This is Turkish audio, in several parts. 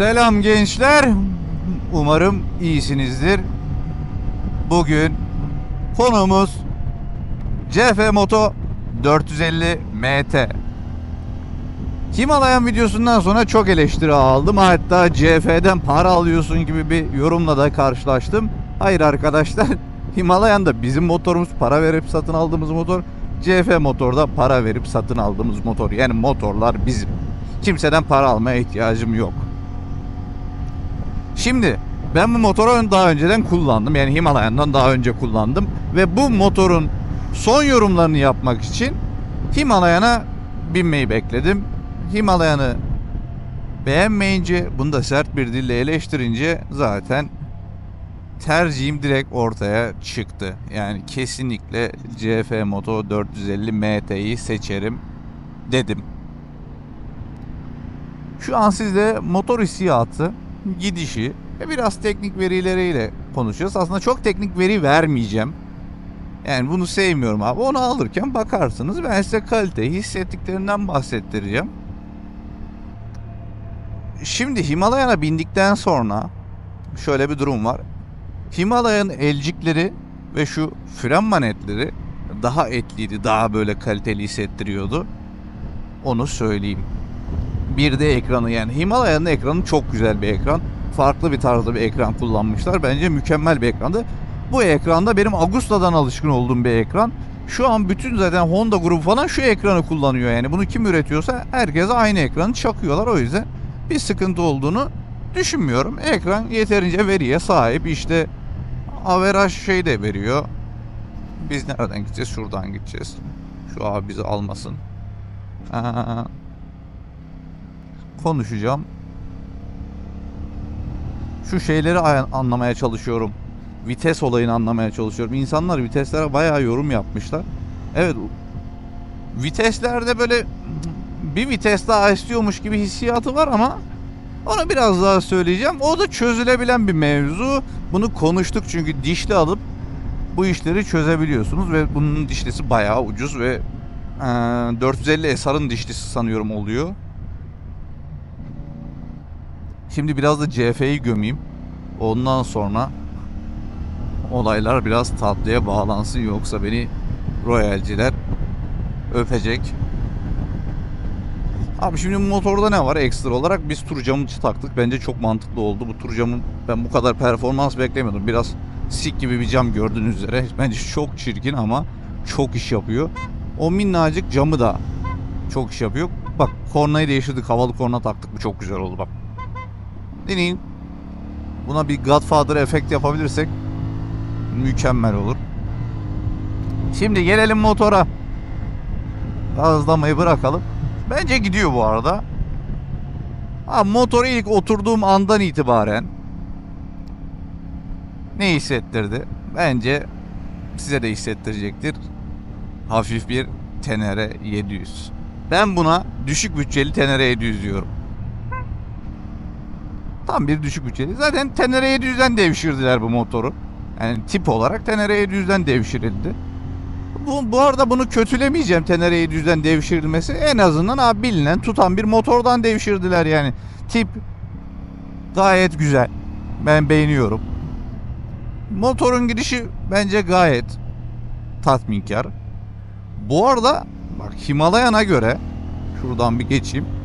Selam gençler. Umarım iyisinizdir. Bugün konumuz CF Moto 450 MT. Himalayan videosundan sonra çok eleştiri aldım. Hatta CF'den para alıyorsun gibi bir yorumla da karşılaştım. Hayır arkadaşlar. Himalayan'da bizim motorumuz para verip satın aldığımız motor. CF motorda para verip satın aldığımız motor. Yani motorlar bizim. Kimseden para almaya ihtiyacım yok. Şimdi ben bu motoru daha önceden kullandım. Yani Himalayan'dan daha önce kullandım. Ve bu motorun son yorumlarını yapmak için Himalayan'a binmeyi bekledim. Himalayan'ı beğenmeyince, bunu da sert bir dille eleştirince zaten tercihim direkt ortaya çıktı. Yani kesinlikle CF Moto 450 MT'yi seçerim dedim. Şu an sizde motor hissiyatı, gidişi ve biraz teknik verileriyle konuşuyoruz. Aslında çok teknik veri vermeyeceğim. Yani bunu sevmiyorum abi. Onu alırken bakarsınız. Ben size kaliteyi hissettiklerinden bahsettireceğim. Şimdi Himalayan'a bindikten sonra şöyle bir durum var. Himalaya'nın elcikleri ve şu fren manetleri daha etliydi, daha böyle kaliteli hissettiriyordu. Onu söyleyeyim. Bir de ekranı yani Himalaya'nın ekranı çok güzel bir ekran. Farklı bir tarzda bir ekran kullanmışlar. Bence mükemmel bir ekrandı. Bu ekranda benim Agusta'dan alışkın olduğum bir ekran. Şu an bütün zaten Honda grubu falan şu ekranı kullanıyor yani. Bunu kim üretiyorsa herkese aynı ekranı çakıyorlar. O yüzden bir sıkıntı olduğunu düşünmüyorum. Ekran yeterince veriye sahip. İşte averaj şey de veriyor. Biz nereden gideceğiz? Şuradan gideceğiz. Şu abi bizi almasın. Aa, konuşacağım. Şu şeyleri ay- anlamaya çalışıyorum. Vites olayını anlamaya çalışıyorum. İnsanlar viteslere bayağı yorum yapmışlar. Evet. Viteslerde böyle bir vites daha istiyormuş gibi hissiyatı var ama onu biraz daha söyleyeceğim. O da çözülebilen bir mevzu. Bunu konuştuk çünkü dişli alıp bu işleri çözebiliyorsunuz ve bunun dişlisi bayağı ucuz ve eee, 450 SR'ın dişlisi sanıyorum oluyor. Şimdi biraz da CF'yi gömeyim. Ondan sonra olaylar biraz tatlıya bağlansın yoksa beni royalciler öpecek. Abi şimdi motorda ne var ekstra olarak? Biz tur camı taktık. Bence çok mantıklı oldu. Bu tur camı ben bu kadar performans beklemiyordum. Biraz sik gibi bir cam gördüğünüz üzere. Bence çok çirkin ama çok iş yapıyor. O minnacık camı da çok iş yapıyor. Bak kornayı değiştirdik. Havalı korna taktık. Bu çok güzel oldu bak. Deneyin. Buna bir Godfather efekt yapabilirsek mükemmel olur. Şimdi gelelim motora. Gazlamayı bırakalım. Bence gidiyor bu arada. Ha, motora ilk oturduğum andan itibaren ne hissettirdi? Bence size de hissettirecektir. Hafif bir Tenere 700. Ben buna düşük bütçeli Tenere 700 diyorum. Tam bir düşük bütçeli. Zaten Tenere 700'den devşirdiler bu motoru. Yani tip olarak Tenere 700'den devşirildi. Bu, bu arada bunu kötülemeyeceğim Tenere 700'den devşirilmesi. En azından abi bilinen tutan bir motordan devşirdiler yani. Tip gayet güzel. Ben beğeniyorum. Motorun gidişi bence gayet tatminkar. Bu arada bak Himalayan'a göre şuradan bir geçeyim.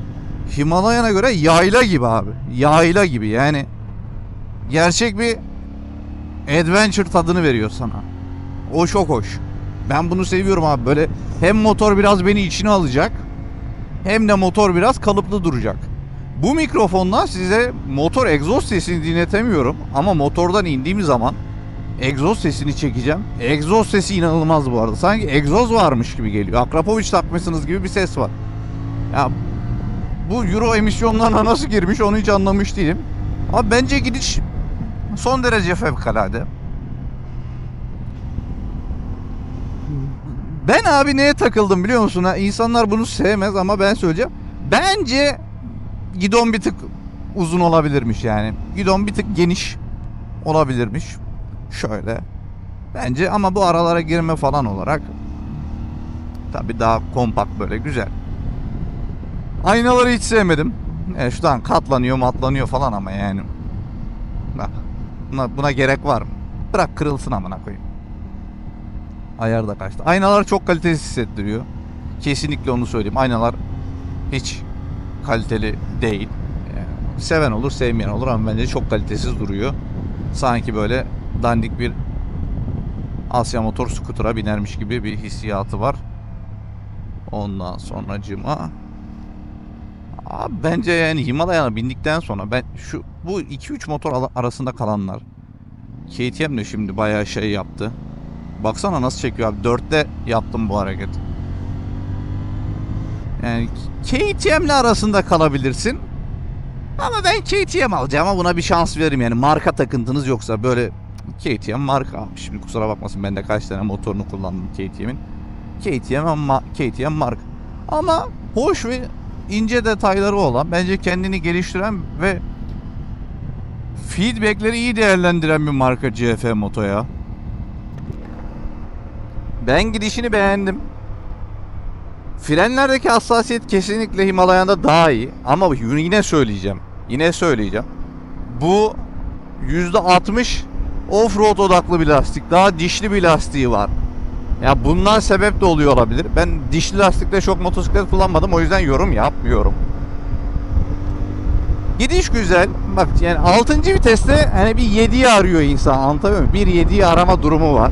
Himalayan'a göre yayla gibi abi. Yayla gibi yani. Gerçek bir adventure tadını veriyor sana. O çok hoş. Ben bunu seviyorum abi. Böyle hem motor biraz beni içine alacak hem de motor biraz kalıplı duracak. Bu mikrofonla size motor egzoz sesini dinletemiyorum ama motordan indiğim zaman egzoz sesini çekeceğim. Egzoz sesi inanılmaz bu arada. Sanki egzoz varmış gibi geliyor. Akrapovic takmışsınız gibi bir ses var. Ya bu Euro emisyonlarına nasıl girmiş onu hiç anlamış değilim. Ama bence gidiş son derece fevkalade. Ben abi neye takıldım biliyor musun? İnsanlar bunu sevmez ama ben söyleyeceğim. Bence gidon bir tık uzun olabilirmiş yani. Gidon bir tık geniş olabilirmiş. Şöyle. Bence ama bu aralara girme falan olarak tabi daha kompakt böyle güzel. Aynaları hiç sevmedim. E, şuradan katlanıyor matlanıyor falan ama yani. Bak. Buna, buna gerek var mı? Bırak kırılsın amına koyayım. Ayar da kaçtı. Aynalar çok kalitesiz hissettiriyor. Kesinlikle onu söyleyeyim. Aynalar hiç kaliteli değil. Yani seven olur sevmeyen olur ama bence çok kalitesiz duruyor. Sanki böyle dandik bir Asya motor skutura binermiş gibi bir hissiyatı var. Ondan sonra cıma. Abi bence yani Himalaya'na bindikten sonra ben şu bu 2-3 motor arasında kalanlar KTM de şimdi bayağı şey yaptı. Baksana nasıl çekiyor abi. 4'te yaptım bu hareket. Yani KTM'le arasında kalabilirsin. Ama ben KTM alacağım ama buna bir şans veririm yani marka takıntınız yoksa böyle KTM marka şimdi kusura bakmasın ben de kaç tane motorunu kullandım KTM'in. KTM ama KTM marka. Ama hoş ve ince detayları olan bence kendini geliştiren ve feedbackleri iyi değerlendiren bir marka CF Moto ya. Ben gidişini beğendim. Frenlerdeki hassasiyet kesinlikle Himalayan'da daha iyi. Ama yine söyleyeceğim. Yine söyleyeceğim. Bu %60 off-road odaklı bir lastik. Daha dişli bir lastiği var. Ya bundan sebep de oluyor olabilir. Ben dişli lastikle çok motosiklet kullanmadım. O yüzden yorum yapmıyorum. Gidiş güzel. Bak yani 6. viteste hani bir 7'yi arıyor insan. Anlatabiliyor muyum? Bir 7'yi arama durumu var.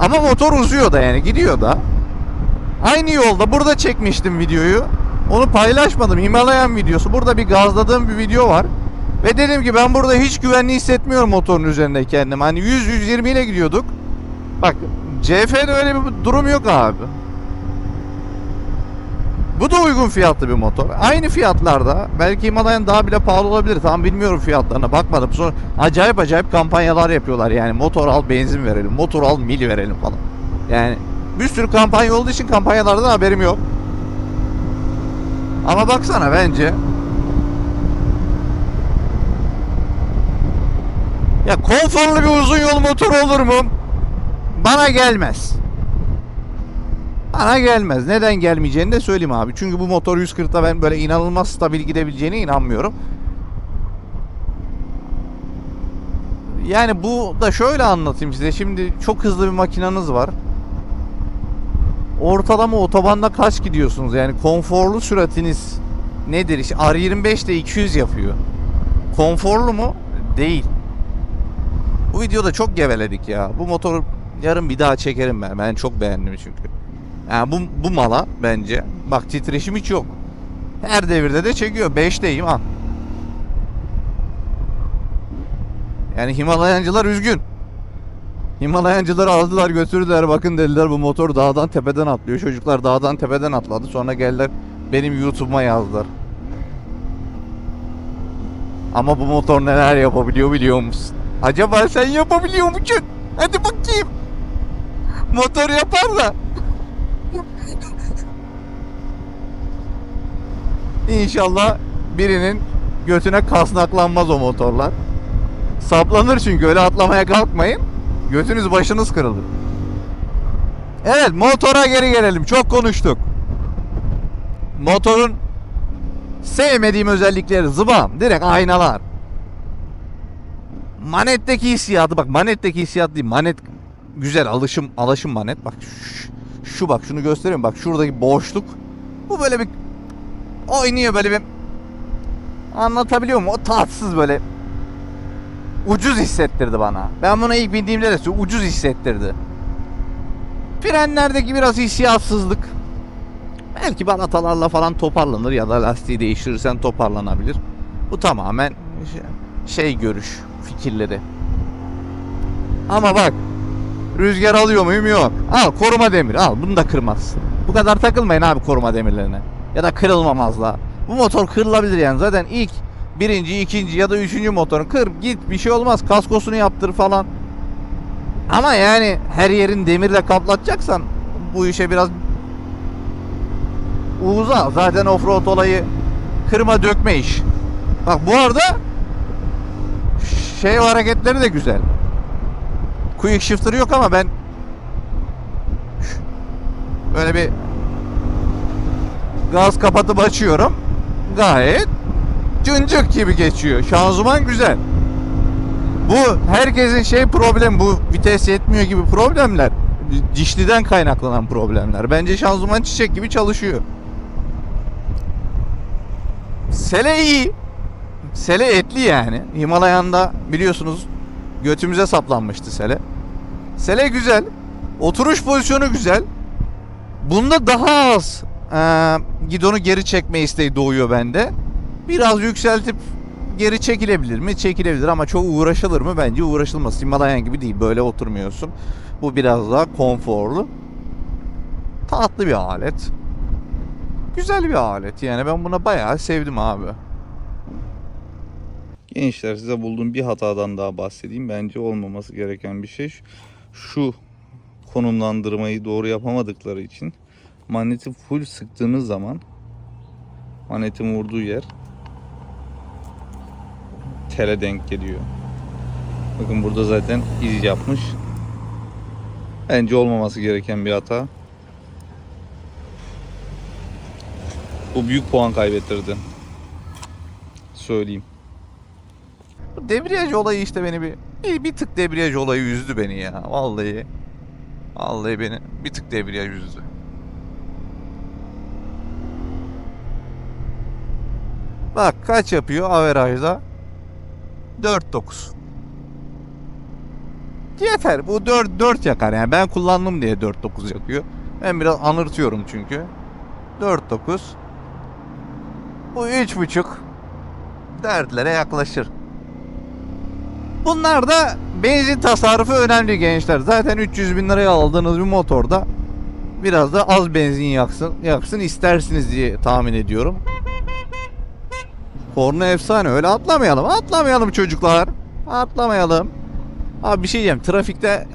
Ama motor uzuyor da yani gidiyor da. Aynı yolda burada çekmiştim videoyu. Onu paylaşmadım. Himalayan videosu. Burada bir gazladığım bir video var. Ve dedim ki ben burada hiç güvenli hissetmiyorum motorun üzerinde kendim. Hani 100-120 ile gidiyorduk. Bak CF'de öyle bir durum yok abi. Bu da uygun fiyatlı bir motor. Aynı fiyatlarda. Belki Himalayan daha bile pahalı olabilir. Tam bilmiyorum fiyatlarına. Bakmadım. Sonra acayip acayip kampanyalar yapıyorlar. Yani motor al benzin verelim. Motor al mil verelim falan. Yani bir sürü kampanya olduğu için kampanyalardan haberim yok. Ama baksana bence Ya konforlu bir uzun yol motoru olur mu? Bana gelmez. Bana gelmez. Neden gelmeyeceğini de söyleyeyim abi. Çünkü bu motor 140'ta ben böyle inanılmaz stabil gidebileceğine inanmıyorum. Yani bu da şöyle anlatayım size. Şimdi çok hızlı bir makinanız var. Ortalama otobanda kaç gidiyorsunuz? Yani konforlu süratiniz nedir? İşte R25 de 200 yapıyor. Konforlu mu? Değil. Bu videoda çok geveledik ya. Bu motoru yarın bir daha çekerim ben. Ben çok beğendim çünkü. Yani bu, bu mala bence. Bak titreşim hiç yok. Her devirde de çekiyor. 5'teyim ha. Yani Himalayancılar üzgün. Himalayancıları aldılar götürdüler. Bakın dediler bu motor dağdan tepeden atlıyor. Çocuklar dağdan tepeden atladı. Sonra geldiler benim YouTube'uma yazdılar. Ama bu motor neler yapabiliyor biliyor musun? Acaba sen yapabiliyor musun? Hadi bakayım. Motor yapar da. İnşallah birinin götüne kasnaklanmaz o motorlar. Saplanır çünkü öyle atlamaya kalkmayın. Götünüz başınız kırılır. Evet motora geri gelelim. Çok konuştuk. Motorun sevmediğim özellikleri zıbam. Direkt aynalar. Manetteki hissiyatı bak manetteki hissiyat değil. Manet güzel alışım alışım manet. Bak şu, şu bak şunu göstereyim. Bak şuradaki boşluk. Bu böyle bir oynuyor böyle bir anlatabiliyor muyum? O tatsız böyle ucuz hissettirdi bana. Ben buna ilk bindiğimde de ucuz hissettirdi. Frenlerdeki biraz hissiyatsızlık. Belki balatalarla falan toparlanır ya da lastiği değiştirirsen toparlanabilir. Bu tamamen şey, şey görüş fikirleri. Ama bak rüzgar alıyor muyum yok. Al koruma demir al bunu da kırmaz. Bu kadar takılmayın abi koruma demirlerine. Ya da kırılmamazla. Bu motor kırılabilir yani zaten ilk birinci, ikinci ya da üçüncü motorun kır git bir şey olmaz kaskosunu yaptır falan. Ama yani her yerin demirle kaplatacaksan bu işe biraz uza. Zaten offroad olayı kırma dökme iş. Bak bu arada şey hareketleri de güzel. Quick shifter yok ama ben böyle bir gaz kapatıp açıyorum. gayet cıncık gibi geçiyor. Şanzıman güzel. Bu herkesin şey problem bu vites yetmiyor gibi problemler. Dişliden kaynaklanan problemler. Bence şanzıman çiçek gibi çalışıyor. Sele iyi. Sele etli yani. Himalayan'da biliyorsunuz götümüze saplanmıştı sele. Sele güzel. Oturuş pozisyonu güzel. Bunda daha az eee gidonu geri çekme isteği doğuyor bende. Biraz yükseltip geri çekilebilir mi? Çekilebilir ama çok uğraşılır mı? Bence uğraşılmaz. Himalayan gibi değil. Böyle oturmuyorsun. Bu biraz daha konforlu. Tatlı bir alet. Güzel bir alet. Yani ben buna bayağı sevdim abi. Gençler size bulduğum bir hatadan daha bahsedeyim. Bence olmaması gereken bir şey. Şu konumlandırmayı doğru yapamadıkları için magneti full sıktığınız zaman magnetin vurduğu yer tele denk geliyor. Bakın burada zaten iz yapmış. Bence olmaması gereken bir hata. Bu büyük puan kaybettirdi. Söyleyeyim. Bu debriyaj olayı işte beni bir, bir, bir tık debriyaj olayı üzdü beni ya. Vallahi. Vallahi beni bir tık debriyaj üzdü. Bak kaç yapıyor averajda? 4.9. Yeter. Bu 4 4 yakar yani. Ben kullandım diye 4.9 yakıyor. Ben biraz anırtıyorum çünkü. 4.9. Bu 3.5 dertlere yaklaşır. Bunlar da benzin tasarrufu önemli gençler. Zaten 300 bin liraya aldığınız bir motorda biraz da az benzin yaksın, yaksın istersiniz diye tahmin ediyorum. Korna efsane öyle atlamayalım. Atlamayalım çocuklar. Atlamayalım. Abi bir şey diyeyim. Trafikte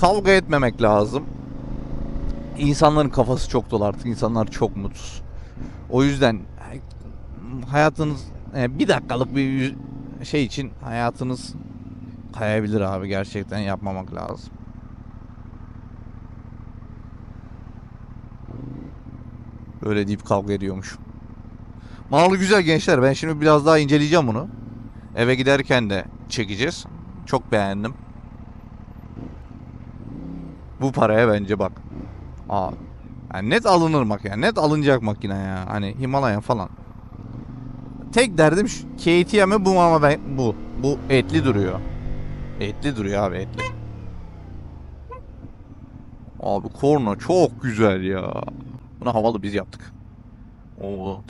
kavga etmemek lazım. İnsanların kafası çok dolu artık. İnsanlar çok mutsuz. O yüzden hayatınız e, bir dakikalık bir şey için hayatınız kayabilir abi. Gerçekten yapmamak lazım. Böyle deyip kavga ediyormuş. Malı güzel gençler. Ben şimdi biraz daha inceleyeceğim bunu. Eve giderken de çekeceğiz. Çok beğendim. Bu paraya bence bak. Aa, yani net alınır mak. Net alınacak makine ya. Hani Himalaya falan. Tek derdim şu KTM'i bu ama ben bu. Bu etli duruyor. Etli duruyor abi etli. Abi korna çok güzel ya. Bunu havalı biz yaptık. Oo.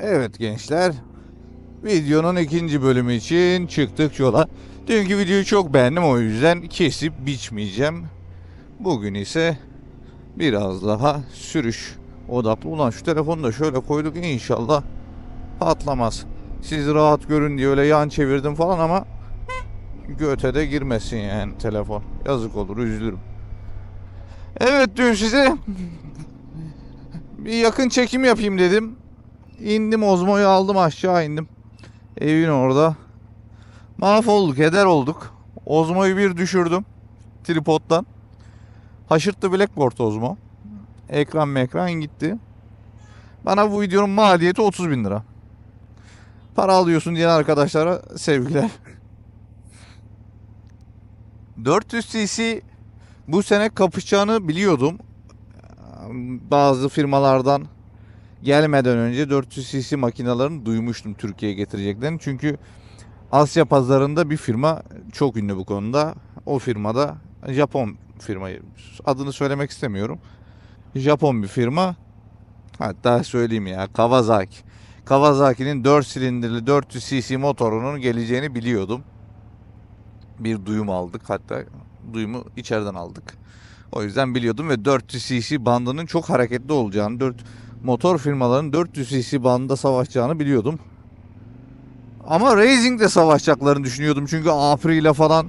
Evet gençler. Videonun ikinci bölümü için çıktık yola. Dünkü videoyu çok beğendim o yüzden kesip biçmeyeceğim. Bugün ise biraz daha sürüş odaklı. Ulan şu telefonu da şöyle koyduk inşallah patlamaz. Siz rahat görün diye öyle yan çevirdim falan ama göte de girmesin yani telefon. Yazık olur üzülürüm. Evet dün size bir yakın çekim yapayım dedim. İndim Ozmo'yu aldım aşağı indim. Evin orada. Mahvolduk, heder olduk. Ozmo'yu bir düşürdüm. Tripod'dan. Haşırttı Blackboard Ozmo. Ekran mekran gitti. Bana bu videonun maliyeti 30 bin lira. Para alıyorsun diyen arkadaşlara sevgiler. 400 cc bu sene kapışacağını biliyordum. Bazı firmalardan gelmeden önce 400 cc makinelerini duymuştum Türkiye'ye getireceklerini. Çünkü Asya pazarında bir firma çok ünlü bu konuda. O firmada Japon firmayı adını söylemek istemiyorum. Japon bir firma. Hatta söyleyeyim ya Kawasaki. Kawasaki'nin 4 silindirli 400 cc motorunun geleceğini biliyordum. Bir duyum aldık. Hatta duyumu içeriden aldık. O yüzden biliyordum ve 400 cc bandının çok hareketli olacağını, 4 motor firmalarının 400 cc bandında savaşacağını biliyordum. Ama Racing'de savaşacaklarını düşünüyordum. Çünkü Apri ile falan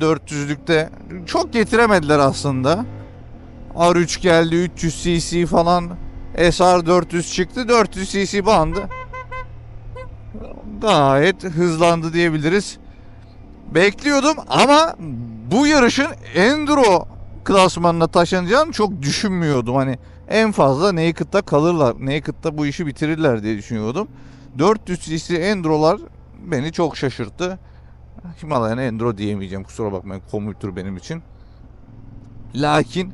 400'lükte çok getiremediler aslında. R3 geldi 300 cc falan. SR 400 çıktı 400 cc bandı. Gayet hızlandı diyebiliriz. Bekliyordum ama bu yarışın enduro klasmanına taşınacağını çok düşünmüyordum. Hani en fazla Naked'da kalırlar. Naked'da bu işi bitirirler diye düşünüyordum. 400 cc Endro'lar beni çok şaşırttı. Himalayan Endro diyemeyeceğim kusura bakmayın komütür benim için. Lakin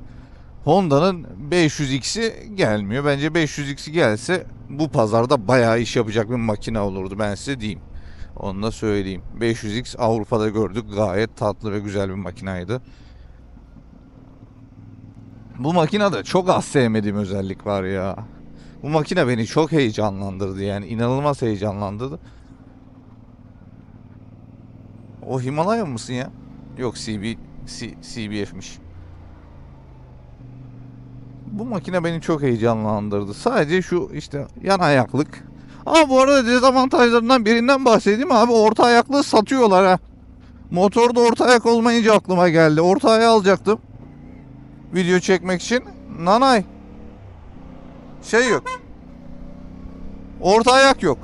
Honda'nın 500X'i gelmiyor. Bence 500X'i gelse bu pazarda bayağı iş yapacak bir makine olurdu ben size diyeyim. Onu da söyleyeyim. 500X Avrupa'da gördük. Gayet tatlı ve güzel bir makinaydı. Bu makinede çok az sevmediğim özellik var ya. Bu makine beni çok heyecanlandırdı yani. inanılmaz heyecanlandırdı. O Himalaya mısın ya? Yok CB, C, CBF'miş. Bu makine beni çok heyecanlandırdı. Sadece şu işte yan ayaklık. Ama bu arada dezavantajlarından birinden bahsedeyim abi. Orta ayaklığı satıyorlar ha. Motorda orta ayak olmayınca aklıma geldi. Orta ayağı alacaktım. Video çekmek için. Nanay. Şey yok. Orta ayak yok.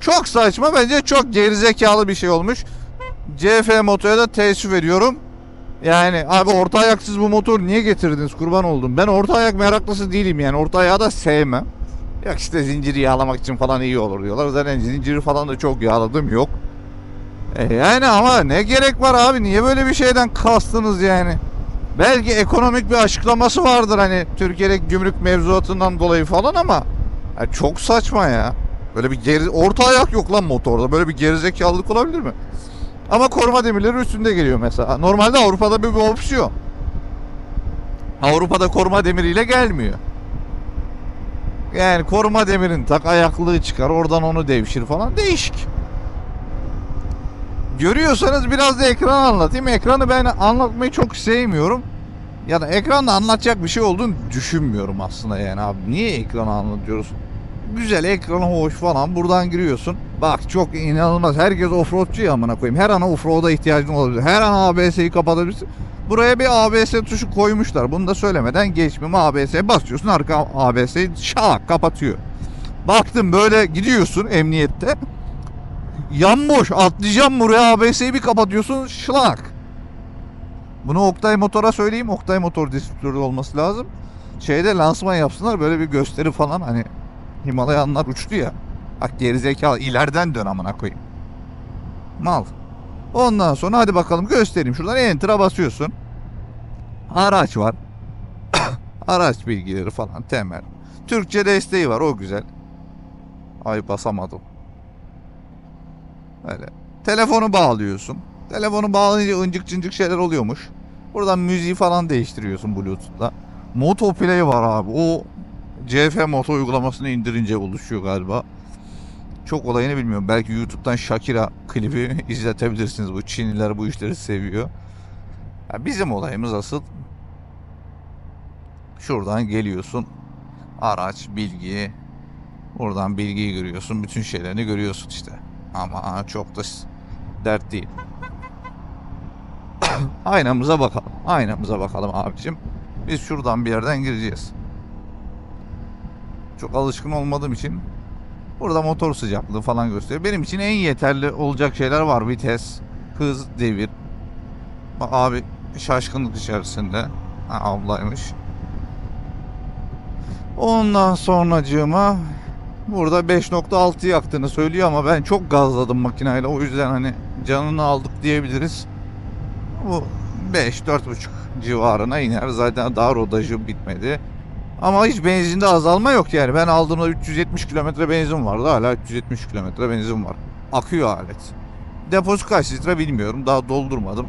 Çok saçma bence çok gerizekalı bir şey olmuş. CF motoya da teessüf ediyorum. Yani abi orta ayaksız bu motor niye getirdiniz kurban oldum. Ben orta ayak meraklısı değilim yani orta ayağı da sevmem. Yok işte zinciri yağlamak için falan iyi olur diyorlar. Zaten zinciri falan da çok yağladım yok. E yani ama ne gerek var abi niye böyle bir şeyden kastınız yani. Belki ekonomik bir açıklaması vardır hani Türkiye'deki gümrük mevzuatından dolayı falan ama ya çok saçma ya. Böyle bir geri, orta ayak yok lan motorda. Böyle bir gerizekalılık olabilir mi? Ama koruma demirleri üstünde geliyor mesela. Normalde Avrupa'da bir, opsiyon. Avrupa'da koruma demiriyle gelmiyor. Yani koruma demirin tak ayaklığı çıkar oradan onu devşir falan değişik. Görüyorsanız biraz da ekran anlatayım. Ekranı ben anlatmayı çok sevmiyorum. Ya da ekranda anlatacak bir şey olduğunu düşünmüyorum aslında yani abi. Niye ekranı anlatıyoruz? Güzel ekranı hoş falan buradan giriyorsun. Bak çok inanılmaz. Herkes offroadçu ya amına koyayım. Her an offroad'a ihtiyacın olabilir. Her an ABS'yi kapatabilirsin. Buraya bir ABS tuşu koymuşlar. Bunu da söylemeden geçmeyeyim. ABS'ye basıyorsun arka ABS'yi şak kapatıyor. Baktım böyle gidiyorsun emniyette. Yan boş atlayacağım buraya ABS'yi bir kapatıyorsun şlak. Bunu Oktay Motor'a söyleyeyim. Oktay Motor distribütörü olması lazım. Şeyde lansman yapsınlar böyle bir gösteri falan hani Himalayanlar uçtu ya. Bak gerizekalı ileriden dön amına koyayım. Mal. Ondan sonra hadi bakalım göstereyim. Şuradan enter'a basıyorsun. Araç var. Araç bilgileri falan temel. Türkçe desteği var o güzel. Ay basamadım. Öyle. Telefonu bağlıyorsun. Telefonu bağlayınca ıncık cıncık şeyler oluyormuş. Buradan müziği falan değiştiriyorsun Bluetooth'la. Moto Play var abi. O CF Moto uygulamasını indirince oluşuyor galiba. Çok olayını bilmiyorum. Belki YouTube'dan Shakira klibi izletebilirsiniz. Bu Çinliler bu işleri seviyor. Ya bizim olayımız asıl şuradan geliyorsun. Araç, bilgi. Buradan bilgiyi görüyorsun. Bütün şeylerini görüyorsun işte. Ama çok da dert değil. Aynamıza bakalım. Aynamıza bakalım abicim. Biz şuradan bir yerden gireceğiz. Çok alışkın olmadığım için burada motor sıcaklığı falan gösteriyor. Benim için en yeterli olacak şeyler var. Vites, hız, devir. Bak abi şaşkınlık içerisinde. Ha, ablaymış. Ondan sonracığıma burada 5.6 yaktığını söylüyor ama ben çok gazladım makineyle. O yüzden hani canını aldık diyebiliriz. Bu 5 4.5 civarına iner. Zaten daha rodajı bitmedi. Ama hiç benzinde azalma yok yani. Ben aldığımda 370 kilometre benzin vardı. Hala 370 kilometre benzin var. Akıyor alet. Deposu kaç litre bilmiyorum. Daha doldurmadım.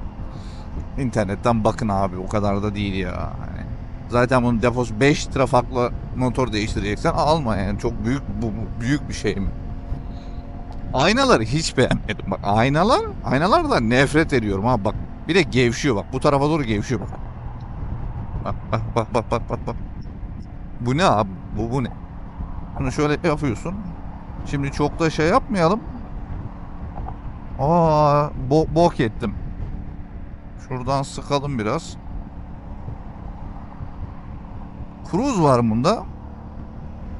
İnternetten bakın abi. O kadar da değil ya. Hani zaten bunun deposu 5 litre farklı motor değiştireceksen alma yani. Çok büyük bu büyük bir şey mi? Aynaları hiç beğenmedim. Bak aynalar, aynalardan nefret ediyorum ha bak. Bir de gevşiyor bak. Bu tarafa doğru gevşiyor bak. Bak bak bak bak bak bak bak. Bu ne abi? Bu bu ne? Bunu şöyle yapıyorsun. Şimdi çok da şey yapmayalım. Aa, bo bok ettim. Şuradan sıkalım biraz. Cruise var bunda.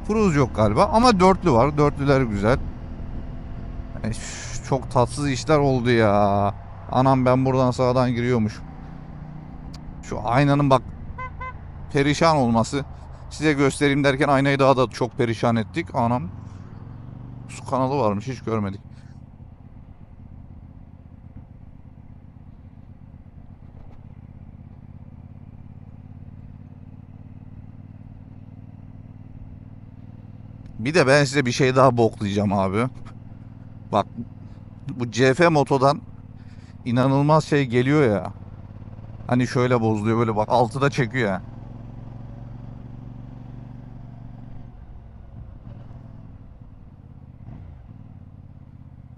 Cruise yok galiba ama dörtlü var. Dörtlüler güzel. E, üf, Çok tatsız işler oldu ya. Anam ben buradan sağdan giriyormuş. Şu aynanın bak perişan olması. Size göstereyim derken aynayı daha da çok perişan ettik. Anam. Su kanalı varmış hiç görmedik. Bir de ben size bir şey daha boklayacağım abi. Bak bu CF motodan inanılmaz şey geliyor ya. Hani şöyle bozuluyor böyle bak altıda çekiyor ya.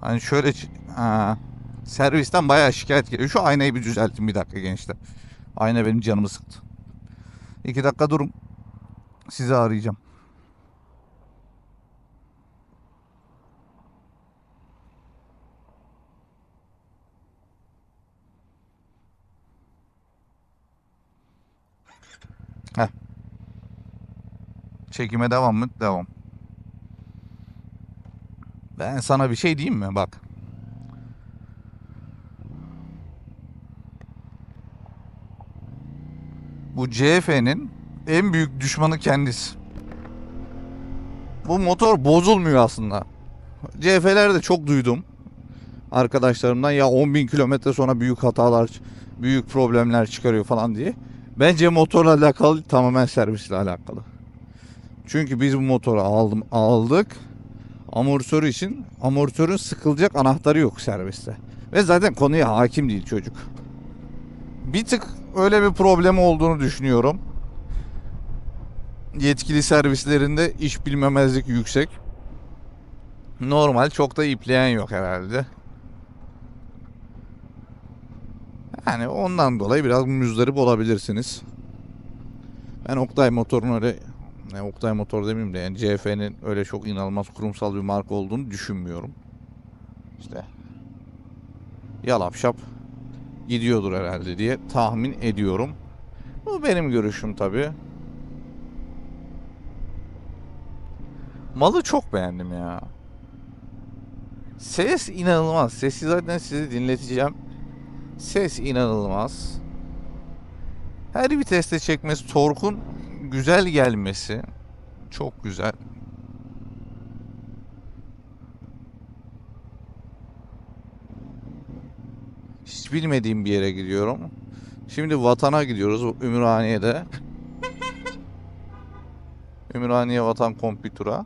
Hani şöyle ha, servisten bayağı şikayet geliyor. Şu aynayı bir düzeltin bir dakika gençler. Ayna benim canımı sıktı. İki dakika durun. Sizi arayacağım. Heh. Çekime devam mı? Devam. Ben sana bir şey diyeyim mi? Bak. Bu CF'nin en büyük düşmanı kendisi. Bu motor bozulmuyor aslında. CF'lerde çok duydum. Arkadaşlarımdan ya 10.000 kilometre sonra büyük hatalar, büyük problemler çıkarıyor falan diye. Bence motorla alakalı tamamen servisle alakalı. Çünkü biz bu motoru aldım aldık. Amortisör için amortisörün sıkılacak anahtarı yok serviste. Ve zaten konuya hakim değil çocuk. Bir tık öyle bir problemi olduğunu düşünüyorum. Yetkili servislerinde iş bilmemezlik yüksek. Normal çok da ipleyen yok herhalde. Yani ondan dolayı biraz müzdarip olabilirsiniz. Ben Oktay Motor'un öyle ne Oktay Motor demeyeyim de yani CF'nin öyle çok inanılmaz kurumsal bir marka olduğunu düşünmüyorum. İşte yalap şap gidiyordur herhalde diye tahmin ediyorum. Bu benim görüşüm tabi. Malı çok beğendim ya. Ses inanılmaz. Sesi zaten size dinleteceğim. Ses inanılmaz. Her viteste çekmesi, torkun güzel gelmesi çok güzel. Hiç bilmediğim bir yere gidiyorum. Şimdi vatana gidiyoruz Ümraniye'de. Ümraniye Vatan Kompitura.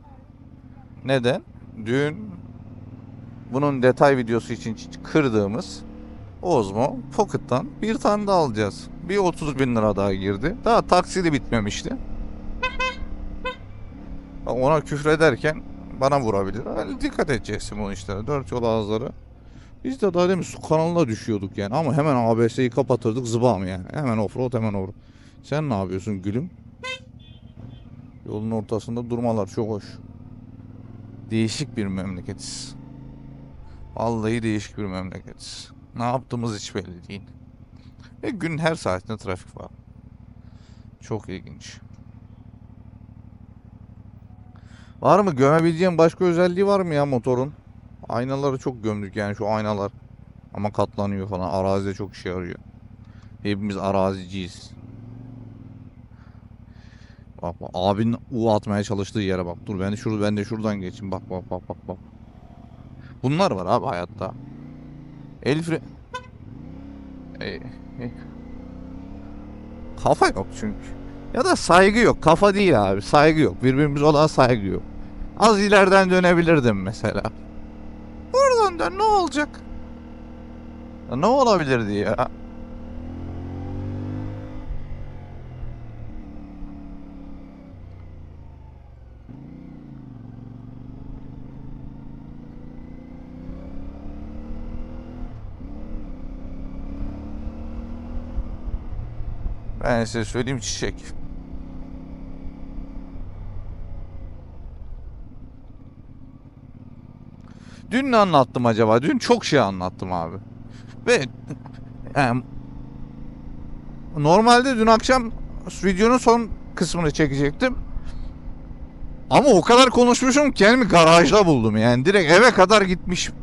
Neden? Dün bunun detay videosu için kırdığımız Osmo Pocket'tan bir tane daha alacağız. Bir 30 bin lira daha girdi. Daha taksidi bitmemişti. Bak Ona küfrederken bana vurabilir. Yani dikkat edeceğiz bu işlere. Dört yol ağızları. Biz de daha demin su kanalına düşüyorduk yani. Ama hemen ABS'yi kapatırdık zıbam yani. Hemen offroad hemen offroad. Sen ne yapıyorsun gülüm? Yolun ortasında durmalar çok hoş. Değişik bir memleketiz. Vallahi değişik bir memleketiz. Ne yaptığımız hiç belli değil. Ve gün her saatinde trafik var. Çok ilginç. Var mı gömebileceğim başka özelliği var mı ya motorun? Aynaları çok gömdük yani şu aynalar. Ama katlanıyor falan. Arazide çok işe yarıyor. Hepimiz araziciyiz. Bak bak abinin U atmaya çalıştığı yere bak. Dur ben de şurada ben de şuradan geçeyim. Bak bak bak bak bak. Bunlar var abi hayatta. El fre... Kafa yok çünkü. Ya da saygı yok. Kafa değil abi. Saygı yok. Birbirimize olan saygı yok. Az ileriden dönebilirdim mesela. Buradan dön ne olacak? Ya ne olabilirdi ya? Ben size söyleyeyim çiçek. Dün ne anlattım acaba? Dün çok şey anlattım abi. Ve yani, normalde dün akşam videonun son kısmını çekecektim. Ama o kadar konuşmuşum kendimi garajda buldum yani. Direkt eve kadar gitmişim.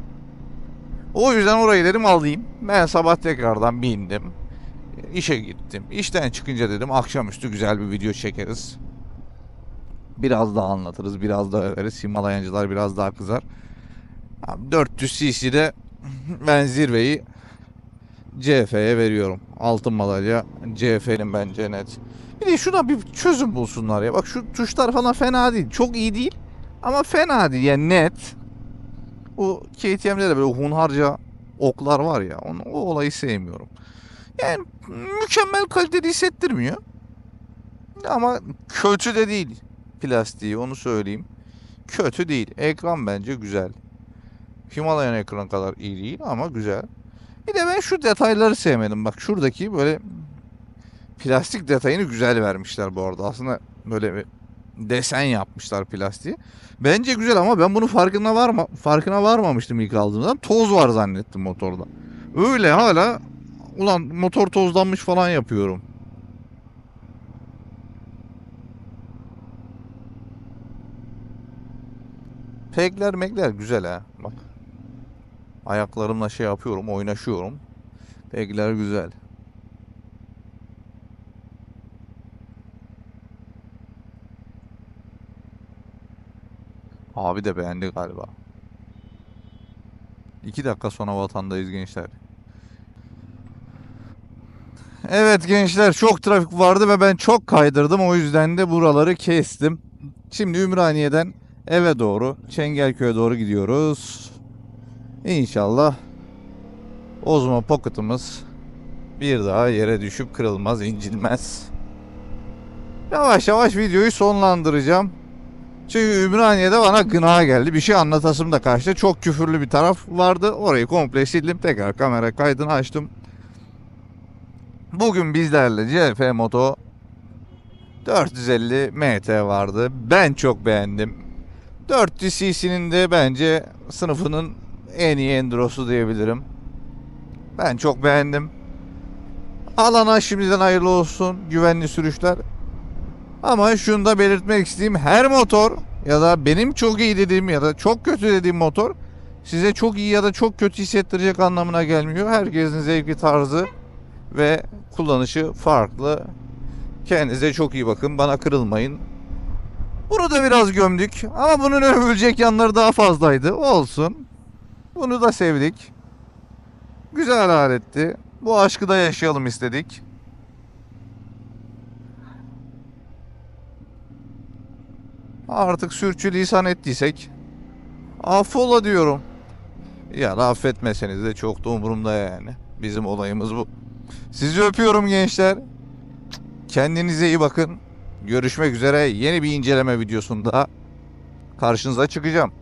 O yüzden orayı dedim alayım. Ben sabah tekrardan bindim. İşe gittim. İşten çıkınca dedim akşamüstü güzel bir video çekeriz. Biraz daha anlatırız, biraz daha överiz. Himalayancılar biraz daha kızar. Abi 400 cc'de ben zirveyi CF'ye veriyorum. Altın madalya CF'nin bence net. Bir de şuna bir çözüm bulsunlar ya. Bak şu tuşlar falan fena değil. Çok iyi değil. Ama fena değil yani net. O KTM'de de böyle hunharca oklar var ya. Onu, o olayı sevmiyorum. Yani mükemmel kaliteli hissettirmiyor. Ama kötü de değil plastiği onu söyleyeyim. Kötü değil. Ekran bence güzel. Himalayan ekran kadar iyi değil ama güzel. Bir de ben şu detayları sevmedim. Bak şuradaki böyle plastik detayını güzel vermişler bu arada. Aslında böyle bir desen yapmışlar plastiği. Bence güzel ama ben bunu farkına varma farkına varmamıştım ilk aldığımda. Toz var zannettim motorda. Öyle hala ulan motor tozlanmış falan yapıyorum. Pegler megler güzel ha. Bak. Ayaklarımla şey yapıyorum, oynaşıyorum. Pegler güzel. Abi de beğendi galiba. İki dakika sonra vatandayız gençler. Evet gençler çok trafik vardı ve ben çok kaydırdım. O yüzden de buraları kestim. Şimdi Ümraniye'den eve doğru Çengelköy'e doğru gidiyoruz. İnşallah Ozmo Pocket'ımız bir daha yere düşüp kırılmaz, incilmez. Yavaş yavaş videoyu sonlandıracağım. Çünkü Ümraniye'de bana gına geldi. Bir şey anlatasım da kaçtı. Çok küfürlü bir taraf vardı. Orayı komple sildim. Tekrar kamera kaydını açtım. Bugün bizlerle CF Moto 450 MT vardı. Ben çok beğendim. 400 cc'nin de bence sınıfının en iyi endurosu diyebilirim. Ben çok beğendim. Alana şimdiden hayırlı olsun. Güvenli sürüşler. Ama şunu da belirtmek isteyeyim. Her motor ya da benim çok iyi dediğim ya da çok kötü dediğim motor size çok iyi ya da çok kötü hissettirecek anlamına gelmiyor. Herkesin zevki tarzı ve kullanışı farklı. Kendinize çok iyi bakın. Bana kırılmayın. Bunu da biraz gömdük ama bunun övülecek yanları daha fazlaydı. Olsun. Bunu da sevdik. Güzel aletti. Bu aşkı da yaşayalım istedik. Artık sürçülisan ettiysek affola diyorum. Ya affetmeseniz de çok da umurumda yani. Bizim olayımız bu. Sizi öpüyorum gençler. Kendinize iyi bakın. Görüşmek üzere yeni bir inceleme videosunda karşınıza çıkacağım.